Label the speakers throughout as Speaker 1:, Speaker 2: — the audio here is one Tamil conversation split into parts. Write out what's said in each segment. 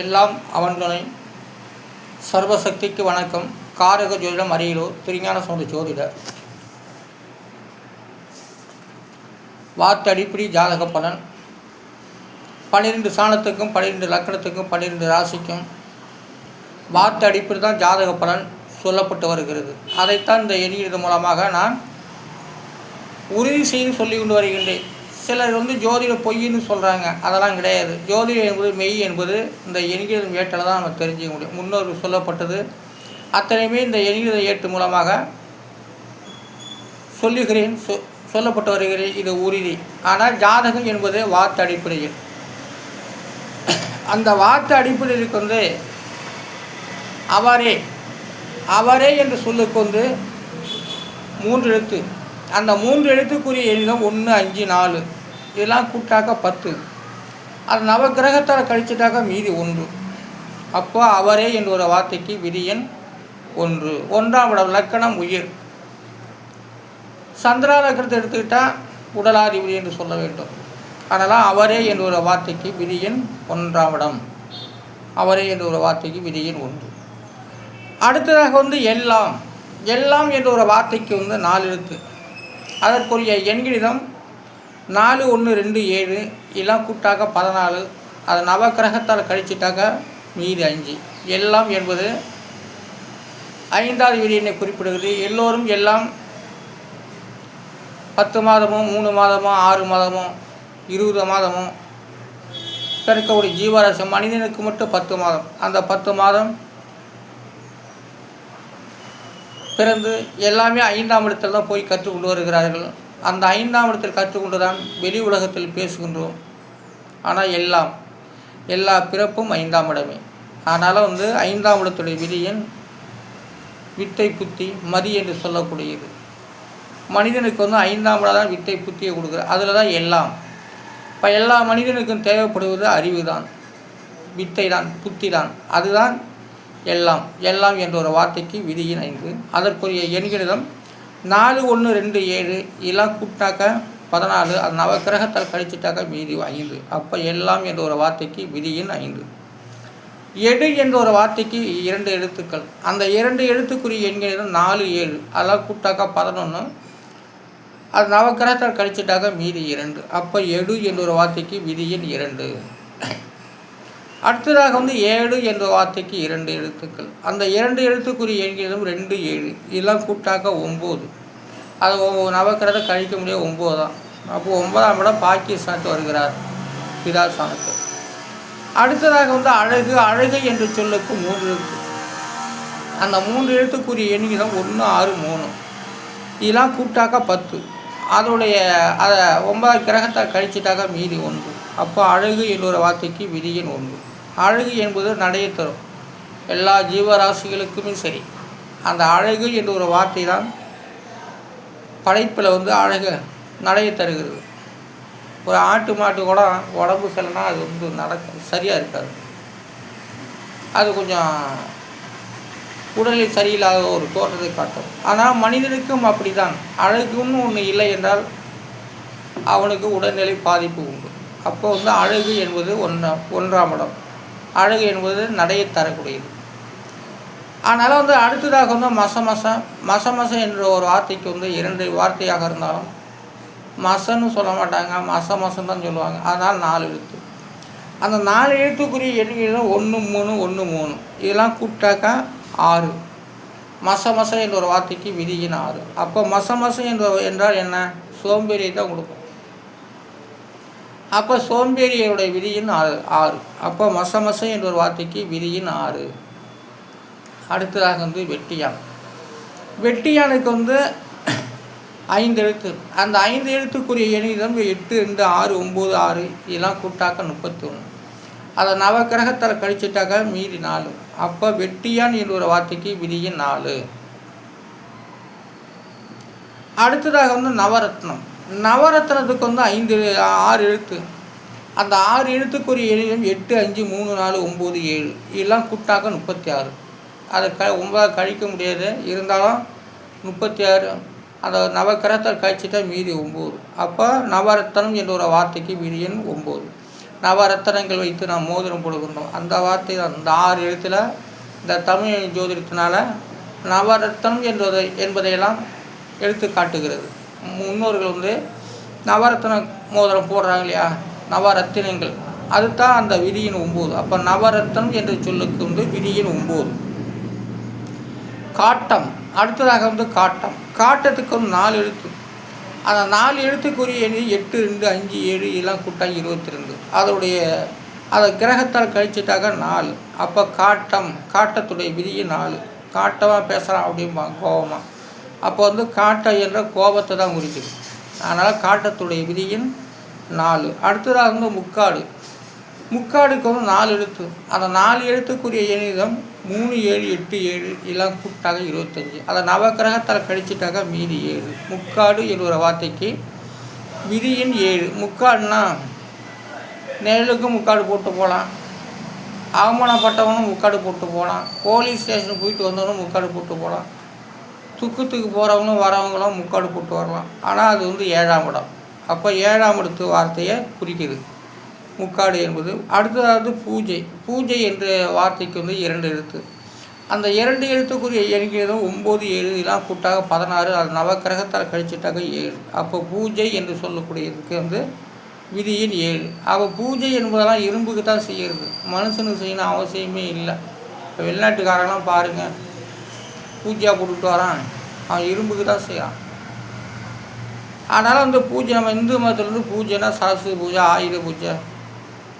Speaker 1: எல்லாம் அவன்களின் சர்வசக்திக்கு வணக்கம். காரக ஜோதிடம் அரியலூர் திருஞான சோழ ஜோதிடர். வாத்தடிப்படி ஜாதக பலன். பன்னிரெண்டு சாணத்துக்கும் பன்னிரெண்டு லக்கணத்துக்கும் பன்னிரெண்டு ராசிக்கும் வார்த்தை அடிப்படி தான் ஜாதக பலன் சொல்லப்பட்டு வருகிறது. அதைத்தான் இந்த எண்ணியது மூலமாக நான் உறுதி செய்து சொல்லி கொண்டு வருகின்றேன். சிலர் வந்து ஜோதிட பொய்ன்னு சொல்கிறாங்க அதெல்லாம் கிடையாது. ஜோதிடம் என்பது மெய் என்பது இந்த எண்கிற ஏட்டில் தான் நம்ம தெரிஞ்சுக்க முடியும். முன்னோர் சொல்லப்பட்டது. அத்தனையுமே இந்த எண்கிற ஏட்டு மூலமாக சொல்லுகிறேன். சொ சொல்லப்பட்டு வருகிறேன். இது உறுதி. ஆனால் ஜாதகம் என்பது வார்த்தை அடிப்படையில். அந்த வார்த்தை அடிப்படையில் வந்து அவரே அவரே என்று சொல்லுக்கு வந்து மூன்று எழுத்து. அந்த மூன்று எழுத்துக்குரிய எழுதம் ஒன்று அஞ்சு நாலு. இதெல்லாம் கூட்டாக்க பத்து. அது நவகிரகத்தால் கழிச்சிட்டாக்க மீதி ஒன்று. அப்போ அவரே என்ற ஒரு வார்த்தைக்கு விதியன் ஒன்று. ஒன்றாம் இடம் லக்கணம் உயிர். சந்திரா லக்கணத்தை எடுத்துக்கிட்டால் உடலாதிபதி என்று சொல்ல வேண்டும். அதனால் அவரே என்ற ஒரு வார்த்தைக்கு விரியன் ஒன்றாம் இடம். அவரே என்ற ஒரு வார்த்தைக்கு விதியன் ஒன்று. அடுத்ததாக வந்து எல்லாம். எல்லாம் என்ற ஒரு வார்த்தைக்கு வந்து நாலு எழுத்து. அதற்குரிய எண்கிழிதம் நாலு ஒன்று ரெண்டு ஏழு எல்லாம் கூட்டாக பதினாலு அதை நவக்கிரகத்தால் கழிச்சிட்டாக்க மீதி அஞ்சு. எல்லாம் என்பது ஐந்தாவது விதியினை குறிப்பிடுகிறது. எல்லோரும் எல்லாம் பத்து மாதமோ மூணு மாதமோ ஆறு மாதமோ இருபது மாதமோ பிறக்கக்கூடிய ஜீவராசி மனிதனுக்கு மட்டும் பத்து மாதம். அந்த பத்து மாதம் பிறந்து எல்லாமே ஐந்தாம் இடத்தில் தான் போய் கற்றுக்கொண்டு வருகிறார்கள். அந்த ஐந்தாம் இடத்தில் கற்றுக்கொண்டு தான் வெளி உலகத்தில் பேசுகின்றோம். ஆனால் எல்லாம் எல்லா பிறப்பும் ஐந்தாம் இடமே. அதனால் வந்து ஐந்தாம் இடத்துடைய விதியின் வித்தை புத்தி மதி என்று சொல்லக்கூடியது. மனிதனுக்கு வந்து ஐந்தாம் இடம் தான் வித்தை புத்தியை கொடுக்குற அதில் தான் எல்லாம். இப்போ எல்லா மனிதனுக்கும் தேவைப்படுவது அறிவு தான் வித்தை தான் புத்தி தான் அதுதான் எல்லாம் எல்லாம் என்ற ஒரு வார்த்தைக்கு விதியின் ஐந்து. அதற்குரிய எண்களிடம் நாலு ஒன்று ரெண்டு ஏழு இதெல்லாம் கூட்டாக்க பதினாலு அது நவக்கிரகத்தால் கழிச்சிட்டாக்க மீதி ஐந்து. அப்போ எல்லாம் என்ற ஒரு வார்த்தைக்கு விதியின் ஐந்து. எடு என்ற ஒரு வார்த்தைக்கு இரண்டு எழுத்துக்கள். அந்த இரண்டு எழுத்துக்குரிய எண்களிடம் நாலு ஏழு அதெல்லாம் கூப்பிட்டாக்கா பதினொன்று அது நவக்கிரகத்தால் கழிச்சிட்டாக்க மீதி இரண்டு. அப்போ எடு என்ற ஒரு வார்த்தைக்கு விதியின் இரண்டு. அடுத்ததாக வந்து ஏழு என்ற வார்த்தைக்கு இரண்டு எழுத்துக்கள். அந்த இரண்டு எழுத்துக்குரிய எண்களும் ரெண்டு ஏழு இதெல்லாம் கூட்டாக்க ஒம்பது. அதை நவக்கிறத கழிக்க முடியாது ஒம்பது தான். அப்போது ஒன்பதாம் இடம் பாகிஸ்தானுக்கு வருகிறார் பிதாசானுக்கு அடுத்ததாக வந்து அழகு அழகு என்று சொல்லுக்கு மூன்று எழுத்து. அந்த மூன்று எழுத்துக்குரிய எண்களும் ஒன்று ஆறு மூணு. இதெல்லாம் கூட்டாக்க பத்து. அதோடைய அதை ஒன்பதாம் கிரகத்தை கழிச்சிட்டாக்க மீதி ஒன்று. அப்போ அழகு என்ற வார்த்தைக்கு விதியின் ஒன்று. அழகு என்பது நடையை தரும். எல்லா ஜீவராசிகளுக்குமே சரி. அந்த அழகு என்ற ஒரு வார்த்தை தான் படைப்பில் வந்து அழகு நடையை தருகிறது. ஒரு ஆட்டு மாட்டு கூட உடம்பு சரினா அது வந்து நடக்க சரியாக இருக்காது. அது கொஞ்சம் உடலில் சரியில்லாத ஒரு தோற்றத்தை காட்டும். ஆனால் மனிதனுக்கும் அப்படிதான் அழகுன்னு ஒன்று இல்லை என்றால் அவனுக்கு உடல்நிலை பாதிப்பு உண்டு. அப்போ வந்து அழகு என்பது ஒன்றா ஒன்றாம் இடம். அழகு என்பது நடையை தரக்கூடியது. அதனால் வந்து அடுத்ததாக வந்து மச மசம் மச மசம் என்ற ஒரு வார்த்தைக்கு வந்து இரண்டு வார்த்தையாக இருந்தாலும் மசன்னு சொல்ல மாட்டாங்க மச மசம் தான் சொல்லுவாங்க. அதனால் நாலு எழுத்து. அந்த நாலு எழுத்துக்குரிய எண்ணிக்கை ஒன்று மூணு ஒன்று மூணு. இதெல்லாம் கூப்பிட்டாக்கா ஆறு. மச மச என்ற ஒரு வார்த்தைக்கு விதியின் ஆறு. அப்போ மச மசம் என்ற என்றால் என்ன? சோம்பேறியை தான் கொடுக்கும். அப்போ சோம்பேறியோடைய விதியின் ஆறு ஆறு. அப்போ மச மசம் என்ற ஒரு வார்த்தைக்கு விதியின் ஆறு. அடுத்ததாக வந்து வெட்டியான். வெட்டியானுக்கு வந்து ஐந்து எழுத்து. அந்த ஐந்து எழுத்துக்குரிய எண்ணிடம் எட்டு ரெண்டு ஆறு ஒம்பது ஆறு இதெல்லாம் கூட்டாக்க முப்பத்தி ஒன்று அதை நவக்கிரகத்தில் கழிச்சிட்டாக்க மீதி நாலு. அப்போ வெட்டியான் என்ற ஒரு வார்த்தைக்கு விதியின் நாலு. அடுத்ததாக வந்து நவரத்னம். நவரத்னத்துக்கு வந்து ஐந்து ஆறு எழுத்து. அந்த ஆறு எழுத்துக்குரிய எண்ணிலும் எட்டு அஞ்சு மூணு நாலு ஒம்பது ஏழு. இதெல்லாம் கூட்டாக முப்பத்தி ஆறு அதை க ஒன்பதாக கழிக்க முடியாது. இருந்தாலும் முப்பத்தி ஆறு அந்த நவக்கரத்தை கழிச்சிட்டா மீதி ஒம்பது. அப்போ நவரத்னம் என்ற ஒரு வார்த்தைக்கு விதியன் ஒம்பது. நவரத்தனங்கள் வைத்து நாம் மோதிரம் போடுகின்றோம். அந்த வார்த்தை தான். இந்த ஆறு எழுத்தில் இந்த தமிழ் ஜோதிடத்தினால நவரத்தனம் என்பதை என்பதையெல்லாம் எடுத்து காட்டுகிறது. முன்னோர்கள் வந்து நவரத்ன மோதிரம் போடுறாங்க இல்லையா? நவரத்தினங்கள். அதுதான் அந்த விதியின் ஒம்பது. அப்போ நவரத்தனம் என்ற சொல்லுக்கு வந்து விதியின் ஒம்பது. காட்டம். அடுத்ததாக வந்து காட்டம். காட்டத்துக்கு வந்து நாலு எழுத்து. அந்த நாலு எழுத்துக்குரிய எண்ணி எட்டு ரெண்டு அஞ்சு ஏழு எல்லாம் கூட்டாங்க இருபத்தி ரெண்டு அதோடைய அதை கிரகத்தால் கழிச்சிட்டாக்க நாலு. அப்போ காட்டம். காட்டத்துடைய விதியை நாலு. காட்டமாக பேசுகிறான் அப்படிம்பாங்க கோபமாக அப்போ வந்து காட்டம் என்ற கோபத்தை தான் குறிக்குது. அதனால் காட்டத்துடைய விதியின் நாலு. அடுத்ததாக வந்து முக்காடு. முக்காடுக்கு வந்து நாலு எழுத்து. அந்த நாலு எழுத்துக்குரிய எண்ணிதம் மூணு ஏழு எட்டு ஏழு எல்லாம் கூட்டாக இருபத்தஞ்சி. அதை நவக்கிரகத்தில் கழிச்சிட்டாக்க மீதி ஏழு. முக்காடு என்கிற வார்த்தைக்கு விதியின் ஏழு. முக்காடுனா நெல்லுக்கும் முக்காடு போட்டு போகலாம். அவமானப்பட்டவனும் முக்காடு போட்டு போகலாம். போலீஸ் ஸ்டேஷன் போயிட்டு வந்தவனும் முக்காடு போட்டு போகலாம். துக்கத்துக்கு போகிறவங்களும் வரவங்களும் முக்காடு போட்டு வரலாம். ஆனால் அது வந்து ஏழாம் இடம். அப்போ ஏழாம் இடத்து வார்த்தையை குறிக்குது. முக்காடு என்பது அடுத்ததாவது பூஜை. பூஜை என்ற வார்த்தைக்கு வந்து இரண்டு எழுத்து. அந்த இரண்டு எழுத்துக்குரிய எண்ணிக்கையும் ஒம்பது ஏழு இதெல்லாம் கூட்டாக பதினாறு அது நவக்கிரகத்தால் கழிச்சிட்டாக ஏழு. அப்போ பூஜை என்று சொல்லக்கூடியதுக்கு வந்து விதியின் ஏழு. அப்போ பூஜை என்பதெல்லாம் இரும்புக்கு தான் செய்கிறது மனுஷனுக்கு செய்யணும் அவசியமே இல்லை. இப்போ வெளிநாட்டுக்காரங்களாம் பாருங்கள் பூஜையாக போட்டுட்டு வரான். அவன் இரும்புக்கு தான் செய்கிறான் அதனால் வந்து பூஜை நம்ம இந்து மதத்துலேருந்து பூஜைனா சரஸ்வதி பூஜை ஆயுத பூஜை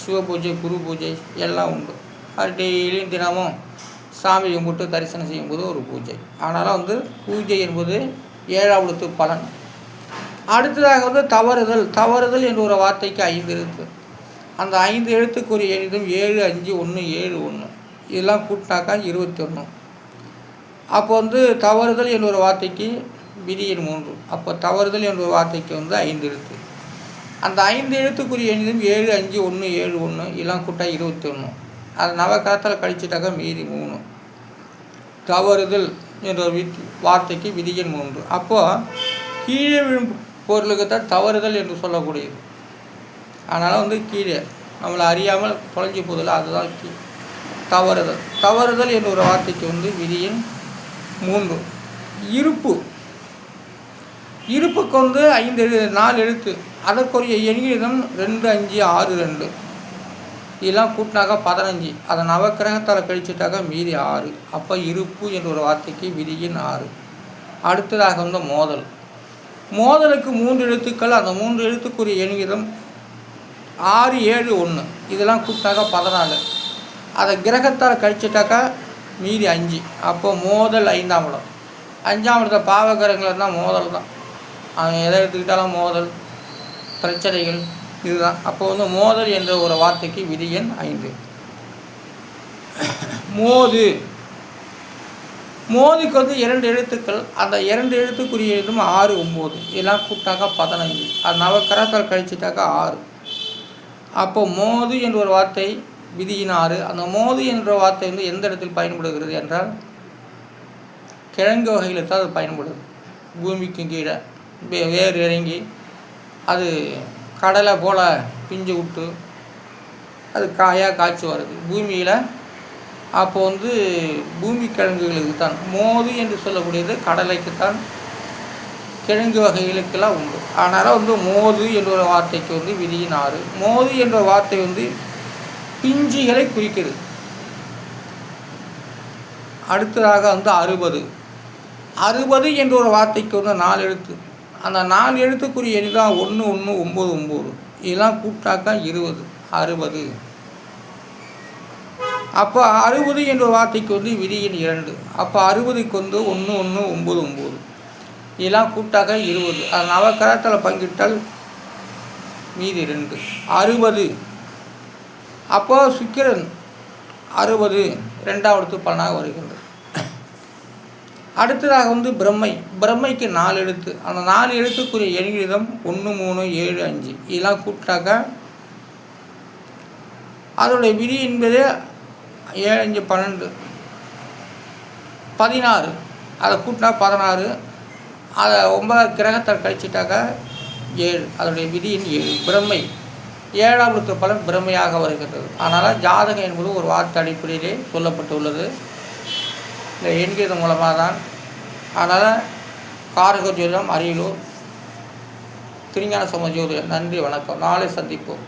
Speaker 1: சிவ பூஜை குரு பூஜை எல்லாம் உண்டு. அது டெய்லியும் தினமும் சாமி கும்பிட்டு தரிசனம் செய்யும்போது ஒரு பூஜை. அதனால் வந்து பூஜை என்பது ஏழாவது பலன். அடுத்ததாக வந்து தவறுதல். தவறுதல் என்ற ஒரு வார்த்தைக்கு ஐந்து எழுத்து. அந்த ஐந்து எழுத்துக்குரிய எண்ணிதும் ஏழு அஞ்சு ஒன்று ஏழு ஒன்று. இதெல்லாம் கூட்டினாக்கா இருபத்தி ஒன்று. அப்போ வந்து தவறுதல் என்ற ஒரு வார்த்தைக்கு விதியின் மூன்று. அப்போ தவறுதல் என்ற ஒரு வார்த்தைக்கு வந்து ஐந்து எழுத்து. அந்த ஐந்து எழுத்துக்குரிய எண்ணிலும் ஏழு அஞ்சு ஒன்று ஏழு ஒன்று இளம் கூட்டா இருபத்தி ஒன்று அதை நவக்கரத்தில் கழிச்சிட்டாக்கா மீதி மூணு. தவறுதல் என்ற வீட்டு வார்த்தைக்கு விதியின் மூன்று. அப்போது கீழே விழும் பொருளுக்கு தான் தவறுதல் என்று சொல்லக்கூடியது. அதனால் வந்து கீழே. நம்மளை அறியாமல் தொலைஞ்சி போதில் அதுதான் தவறுதல். தவறுதல் என்ற ஒரு வார்த்தைக்கு வந்து விதியின் மூன்று. இருப்பு. இருப்புக்கு வந்து ஐந்து எழு நாலு எழுத்து. அதற்குரிய எண்ணிடம் ரெண்டு அஞ்சு ஆறு ரெண்டு. இதெல்லாம் கூட்டினாக்கா பதினஞ்சு. அதை நவக்கிரகத்தால் கழிச்சிட்டாக்கா மீதி ஆறு. அப்போ இருப்பு என்ற ஒரு வார்த்தைக்கு விதியின் ஆறு. அடுத்ததாக வந்து மோதல். மோதலுக்கு மூன்று எழுத்துக்கள். அந்த மூன்று எழுத்துக்குரிய எண்ணிடம் ஆறு ஏழு ஒன்று இதெல்லாம் கூட்டினாக்கா பதினாலு. அதை கிரகத்தால் கழிச்சிட்டாக்கா மீதி அஞ்சு. அப்போ மோதல் ஐந்தாம் இடம். அஞ்சாம் இடத்த பாவகரங்கள் தான் மோதல் தான். அவன் எதை எடுத்துக்கிட்டாலும் மோதல் பிரச்சனைகள் இதுதான். அப்போ வந்து மோதல் என்ற ஒரு வார்த்தைக்கு விதி எண் ஐந்து. மோது. மோதுக்கு வந்து இரண்டு எழுத்துக்கள். அந்த இரண்டு எழுத்துக்குரிய எழுத்தும் ஆறு ஒம்பது. இதெல்லாம் கூப்பிட்டாக்கா பதினஞ்சு. அது நவக்கரத்தால் கழிச்சிட்டாக்கா ஆறு. அப்போ மோது என்ற ஒரு வார்த்தை விதியின் ஆறு அந்த மோது என்ற வார்த்தை வந்து எந்த இடத்தில் பயன்படுகிறது என்றால் கிழங்கு வகையில் தான் அது பயன்படுது. பூமிக்கும் கீழே வேர் இறங்கி அது கடலை போல் பிஞ்சு விட்டு அது காயாக காய்ச்சி வருது. பூமியில் அப்போ வந்து பூமி கிழங்குகளுக்கு தான் மோது என்று சொல்லக்கூடியது கடலைக்குத்தான் கிழங்கு வகைகளுக்கெல்லாம் உண்டு. அதனால் வந்து மோது என்ற வார்த்தைக்கு வந்து விதியின் ஆறு மோது என்ற வார்த்தை வந்து பிஞ்சுகளை குறிக்கிறது. அடுத்ததாக வந்து அறுபது. அறுபது என்ற ஒரு வார்த்தைக்கு வந்து நாலு எழுத்து. அந்த நாலு எழுத்துக்குரிய எண் தான் ஒன்று ஒன்று ஒம்பது ஒம்பது இதெல்லாம் கூட்டாக்கா இருபது அறுபது. அப்போ அறுபது என்ற வார்த்தைக்கு வந்து விதியின் இரண்டு. அப்போ அறுபதுக்கு வந்து ஒன்று ஒன்று ஒம்பது ஒம்பது இதெல்லாம் கூட்டாக இருபது. அது நவக்கரத்தில் பங்கிட்டால் மீதி ரெண்டு. அறுபது. அப்போ சுக்கிரன் அறுபது ரெண்டாவது பலனாக வருகின்றது. அடுத்ததாக வந்து பிரம்மை. பிரம்மைக்கு நாலு எழுத்து. அந்த நாலு எழுத்துக்குரிய எண்கிதம் ஒன்று மூணு ஏழு அஞ்சு. இதெல்லாம் கூப்பிட்டாக்கா அதோடைய விதி என்பது ஏழு அஞ்சு பன்னெண்டு. பதினாறு. அதை கூட்டினா பதினாறு. அதை ஒன்பதாவது கிரகத்தை கழிச்சிட்டாக்கா ஏழு. அதோடைய விதியின் ஏழு. பிரம்மை. ஏழாம் இடத்து பலன் பிரமையாக வருகின்றது. அதனால் ஜாதகம் என்பது ஒரு வார்த்தை அடிப்படையிலே சொல்லப்பட்டுள்ளது. இந்த எண்கிறது மூலமாக தான். அதனால் காரக ஜோதிடம் அரியலூர் திருஞான சமஜோதிடம் நன்றி வணக்கம். நாளை சந்திப்போம்.